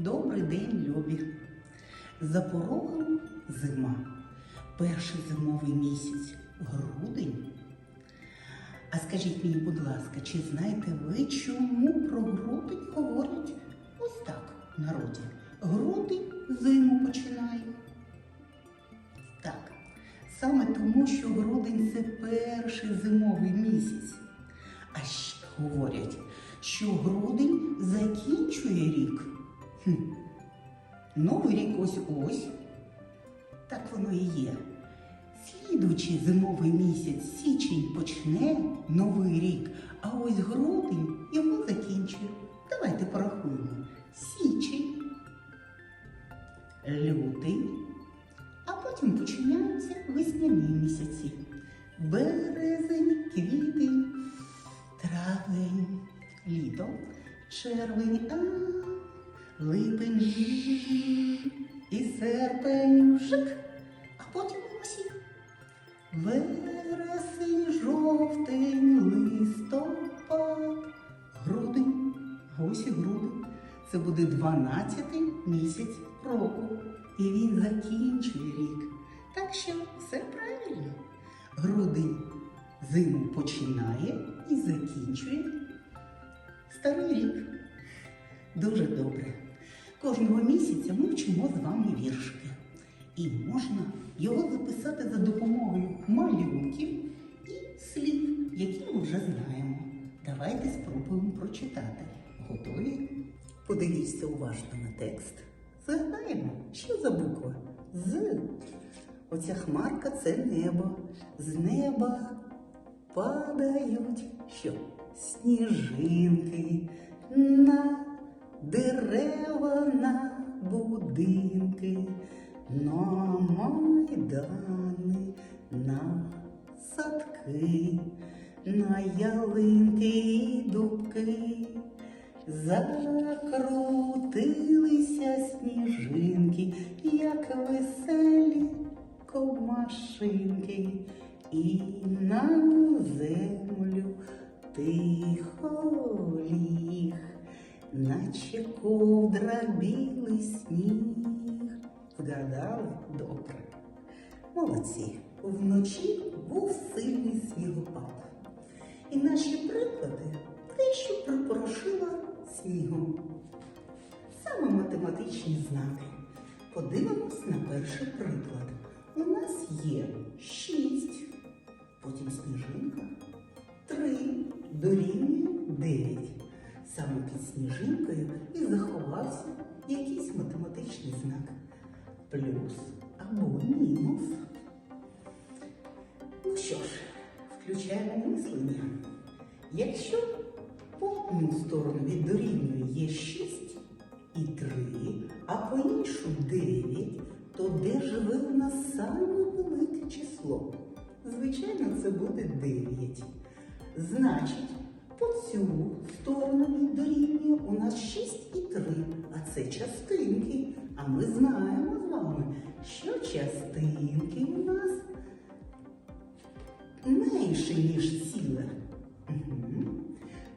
Добрий день, любі. За порогом зима. Перший зимовий місяць грудень. А скажіть мені, будь ласка, чи знаєте ви, чому про грудень говорять ось так в народі? Грудень зиму починає. Так, саме тому, що грудень це перший зимовий місяць. А ще говорять, що грудень закінчує рік. Хм. Новий рік ось ось. Так воно і є. Слідуючий зимовий місяць січень почне новий рік, а ось грудень його закінчує. Давайте порахуємо. Січень, лютий, а потім починаються весняні місяці. Березень, квітень, травень, літо, червень, а липень і серпень жик, а потім осінь. Вересень, жовтень, листопад, грудень, а ось і грудень. Це буде 12-й місяць року. І він закінчує рік. Так що все правильно. Грудень зиму починає і закінчує старий рік. Дуже добре. Кожного місяця ми вчимо з вами віршики. І можна його записати за допомогою малюнків і слів, які ми вже знаємо. Давайте спробуємо прочитати. Готові? Подивіться уважно на текст. Згадаємо, що за буква? З. Оця хмарка це небо. З неба падають що? Сніжинки на дерева, на будинки, на майдани, на садки, на ялинки і дубки. Закрутилися сніжинки, як веселі комашинки, і на землю тихо ліг, наче ковдра білий сніг. Вгадали добре. Молодці. Вночі був сильний снігопад. І наші приклади дещо припорошила снігом. Саме математичні знаки. Подивимось на перший приклад. У нас є 6, потім сніжинка, 3 дорівнює 9. Саме під сніжинкою і заховався якийсь математичний знак. Плюс або мінус. Ну що ж, включаємо мислення. Якщо по одну сторону від дорівнює є 6 і 3, а по іншу 9, то де живе у нас саме велике число? Звичайно, це буде 9. Значить, по цю сторону дорівнює у нас 6 і 3, а це частинки. А ми знаємо з вами, що частинки у нас менше, ніж ціле. Угу.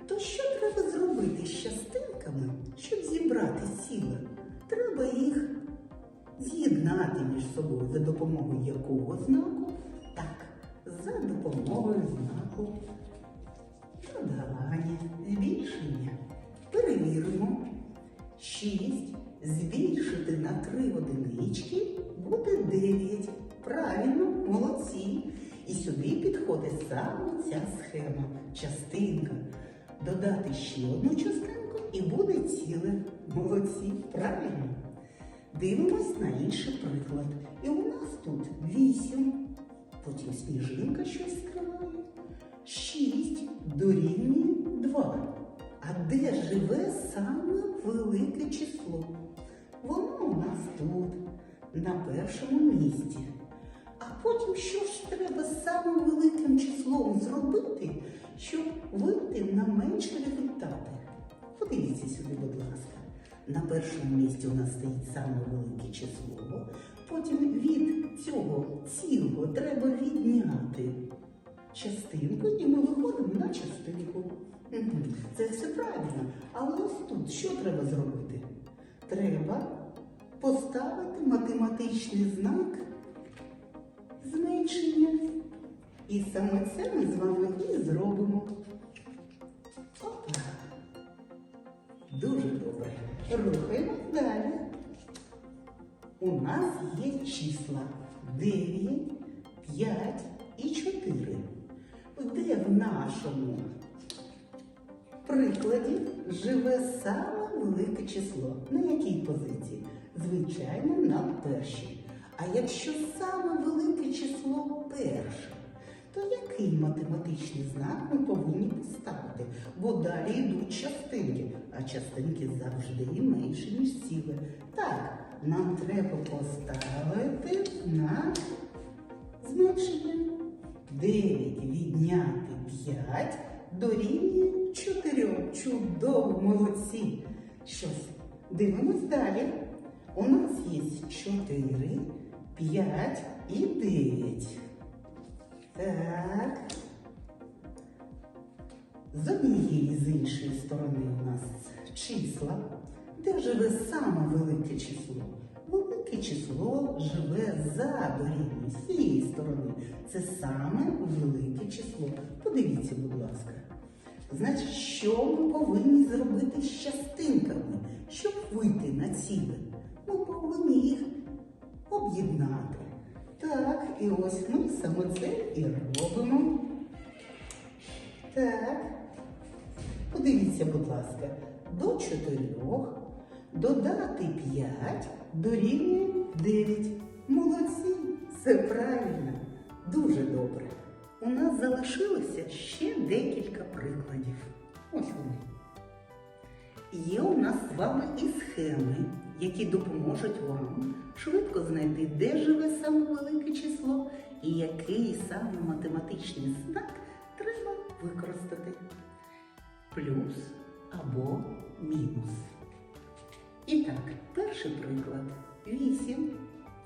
То що треба зробити з частинками, щоб зібрати ціле? Треба їх з'єднати між собою за допомогою якого знаку? Так, за допомогою знаку додавання, збільшення. Перевіримо. 6 збільшити на 3 одинички буде 9. Правильно, молодці. І сюди підходить саме ця схема, частинка. Додати ще одну частинку і буде ціле. Молодці, правильно. Дивимось на інший приклад. І у нас тут 8. Потім сніжинка щось. 6 дорівнює 2. А де живе саме велике число? Воно у нас тут, на першому місці. А потім що ж треба з самим великим числом зробити, щоб вийти на менші результати? Подивіться сюди, будь ласка. На першому місці у нас стоїть саме велике число. Потім від цього цілого треба відняти частинку, і ми виходимо на частинку. Це все правильно. Але ось тут що треба зробити? треба поставити математичний знак зменшення. І саме це ми з вами і зробимо. Опа. Дуже добре. Рухаємо далі. У нас є числа 9, 5 і 4. Де в нашому прикладі живе саме велике число? На якій позиції? Звичайно, на першій. А якщо саме велике число перше, то який математичний знак ми повинні поставити? Бо далі йдуть частинки, а частинки завжди менші, ніж ціле. Так, нам треба поставити знак зменшення. 9 відняти 5 дорівнює 4. Чудово, молодці. Щось. Дивимось далі. У нас є 4, 5 і 9. Так. З однієї з іншої сторони у нас числа, де живе саме велике число. Велике число живе за дорівнює з цієї сторони. Це саме велике число. Подивіться, будь ласка. Значить, що ми повинні зробити з частинками, щоб вийти на ціле? Ми повинні їх об'єднати. Так, і ось ми саме це і робимо. Так. Подивіться, будь ласка, до 4 додати 5 дорівнює 9. Молодці, все правильно, дуже добре. У нас залишилося ще декілька прикладів. Ось вони. Є у нас з вами і схеми, які допоможуть вам швидко знайти, де живе саме велике число і який саме математичний знак треба використати. Плюс або мінус. І так, перший приклад. 8.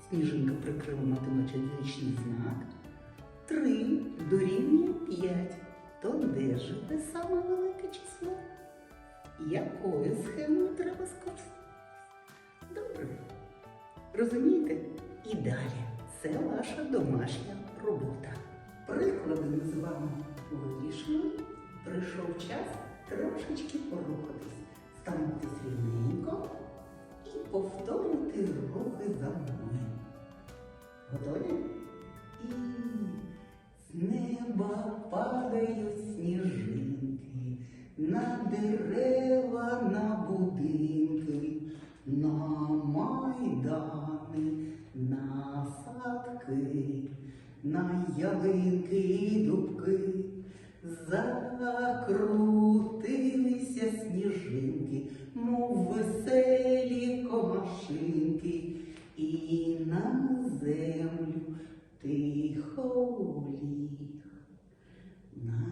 Сніжинка прикрила математичний знак. 3 дорівнює 5. То де живе саме велике число? Якою схемою треба скористатися? Добре. Розумієте? І далі. Це ваша домашня робота. Приклади ми з вами вирішили. Прийшов час трошечки порухатись. Станьтесь рівненько повторюйте рухи за мною. Готові? І з неба падають сніжинки, на дерева, на будинки, на майдани, на садки, на ялинки і дубки. Закрутилися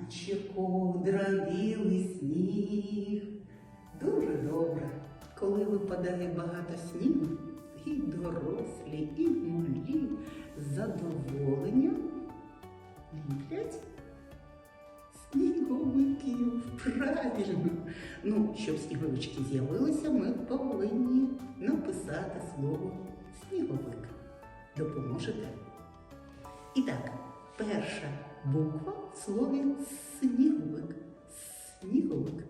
наче ковдра сніг. Дуже добре, коли випадає багато снігу, і дорослі, і малі з задоволенням ліплять сніговиків. Правильно. Ну, щоб сніговички з'явилися, ми повинні написати слово сніговик. Допоможете? І так, перша буква в слові сніговик. Сніговик.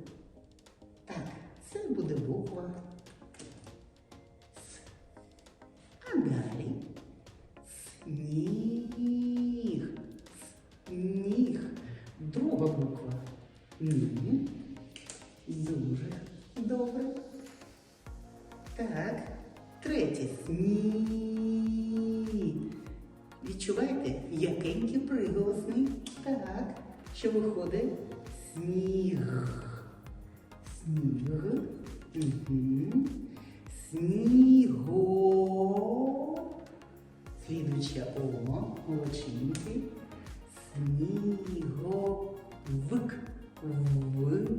Так, це буде буква С. А далі сніг. Сніг. Друга буква Ні. Дуже добре. Так. Третє сніг. Відчуваєте? Якенький приголосний. Так. Що виходить? Сніг. Сніг. Угу. Сніго. Слідуюча О. Молодчинки. Сніговик. Вик. Вик.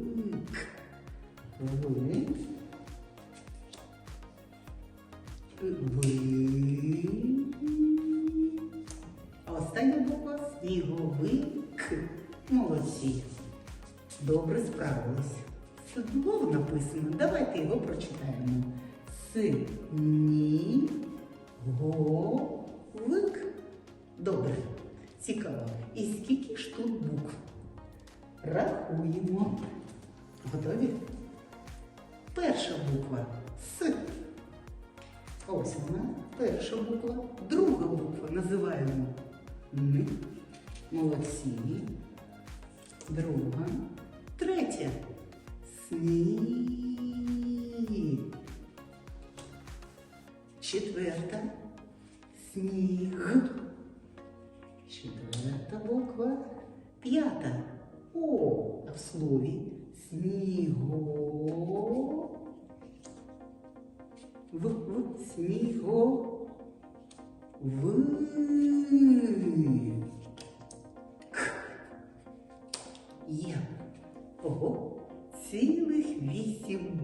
Ви. Добре справились. Слово написано. Давайте його прочитаємо. Сніговик. Добре. Цікаво. І скільки ж тут букв? Рахуємо. Готові? Перша буква С. Ось вона, перша буква. Друга буква називаємо Н. Молодці. Друга. Третя. Сніг. Четверта. Сніг. Четверта буква. П'ята. О, а в слові сніго. В, в, сніго. В.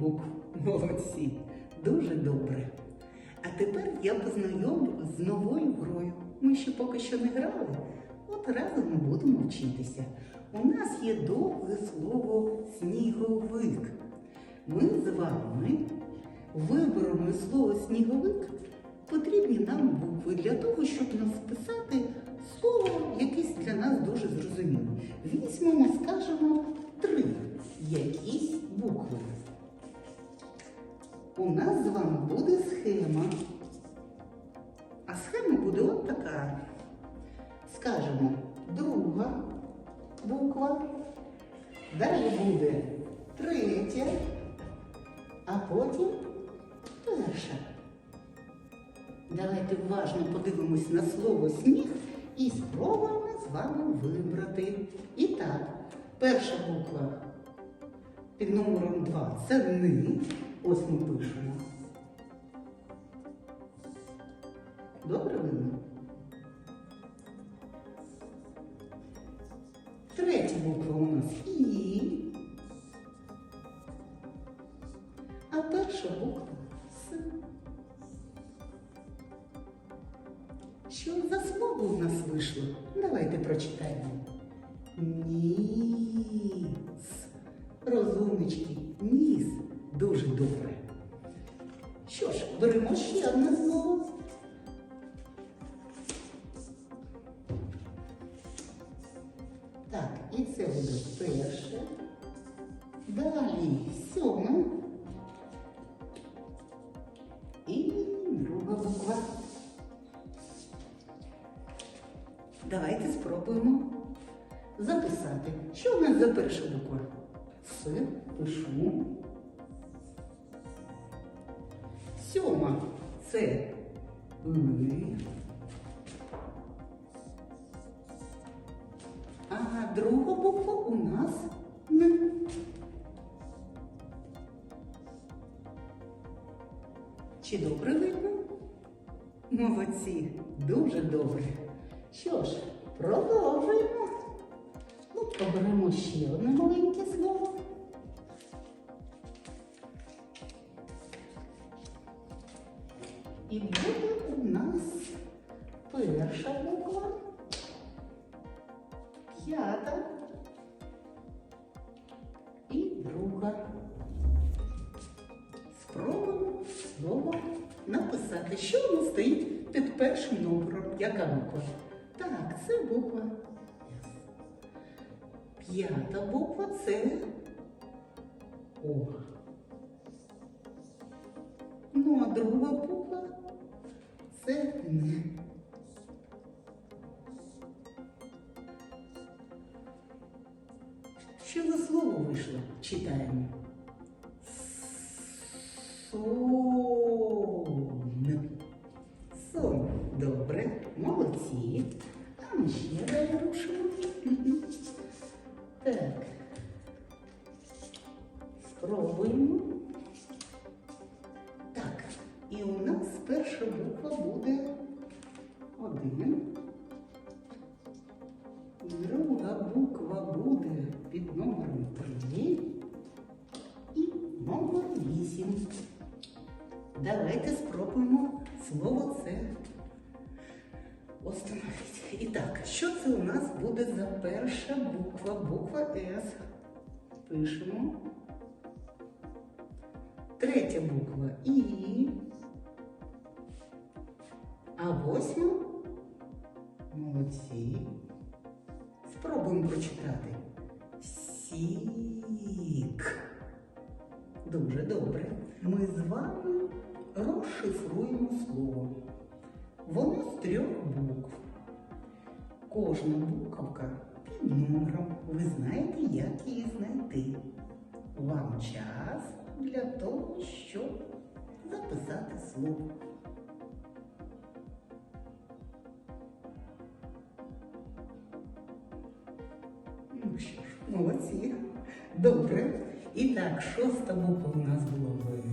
букв. Молодці. Дуже добре. А тепер я познайомлю з новою грою. Ми ще поки що не грали. От разом ми будемо вчитися. У нас є довге слово сніговик. Ми з вами виберемо із слова сніговик потрібні нам букви для того, щоб написати слово У нас з вами буде схема. А схема буде от така. Скажемо, друга буква. Далі буде третя, а потім перша. Давайте уважно подивимось на слово сніг і спробуємо з вами вибрати. І так, перша буква під номером 2 це ни. Ось ми пишемо. Добре видно? Третя буква у нас І. А перша буква С. Що за слово у нас вийшло? Давайте прочитаємо. Ніс. Розумнички, ніс. Дуже добре. Що ж, беремо ще одне слово. Так, і це буде перше. Далі сьоме. І друга буква. Давайте спробуємо записати. Що у нас за перша буква? С пишу. Сьома це И. А друга буква у нас Н. Чи добре видно? Молодці, дуже добре. Що ж, продовжуємо. Ну, оберемо ще одне маленьке І буде у нас перша буква, п'ята і друга. Спробуємо слово написати, що воно стоїть під першим номером. Яка буква? Так, це буква. П'ята буква це О. Ну, а друга буква це Н. Що за слово вийшло? Читаємо. Сон. Сон. Добре, молодці. А ми ще далі рушимо. Так. Спробуємо. Перша буква? Буква С. Пишемо. Третя буква І. А восьму? Молодці. Спробуємо прочитати. Сік. Дуже добре. Ми з вами розшифруємо слово. Воно з трьох букв. Кожна буковка номером. Ви знаєте, як її знайти. Вам час для того, щоб записати слово. Ну що ж, молодці. Добре. І так, шоста буква у нас була В.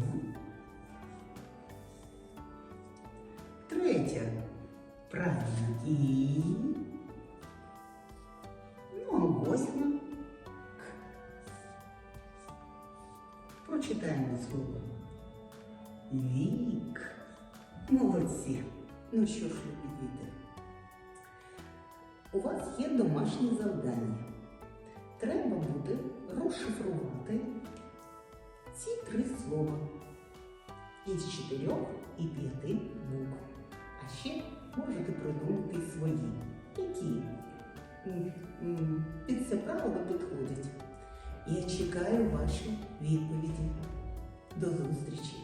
Молодці. Ну що ж, любі діти, у вас є домашнє завдання. Треба буде розшифрувати ці три слова із чотирьох і п'яти букв. А ще можете придумати свої, які під це правило підходять. Я чекаю ваші відповіді. До зустрічі!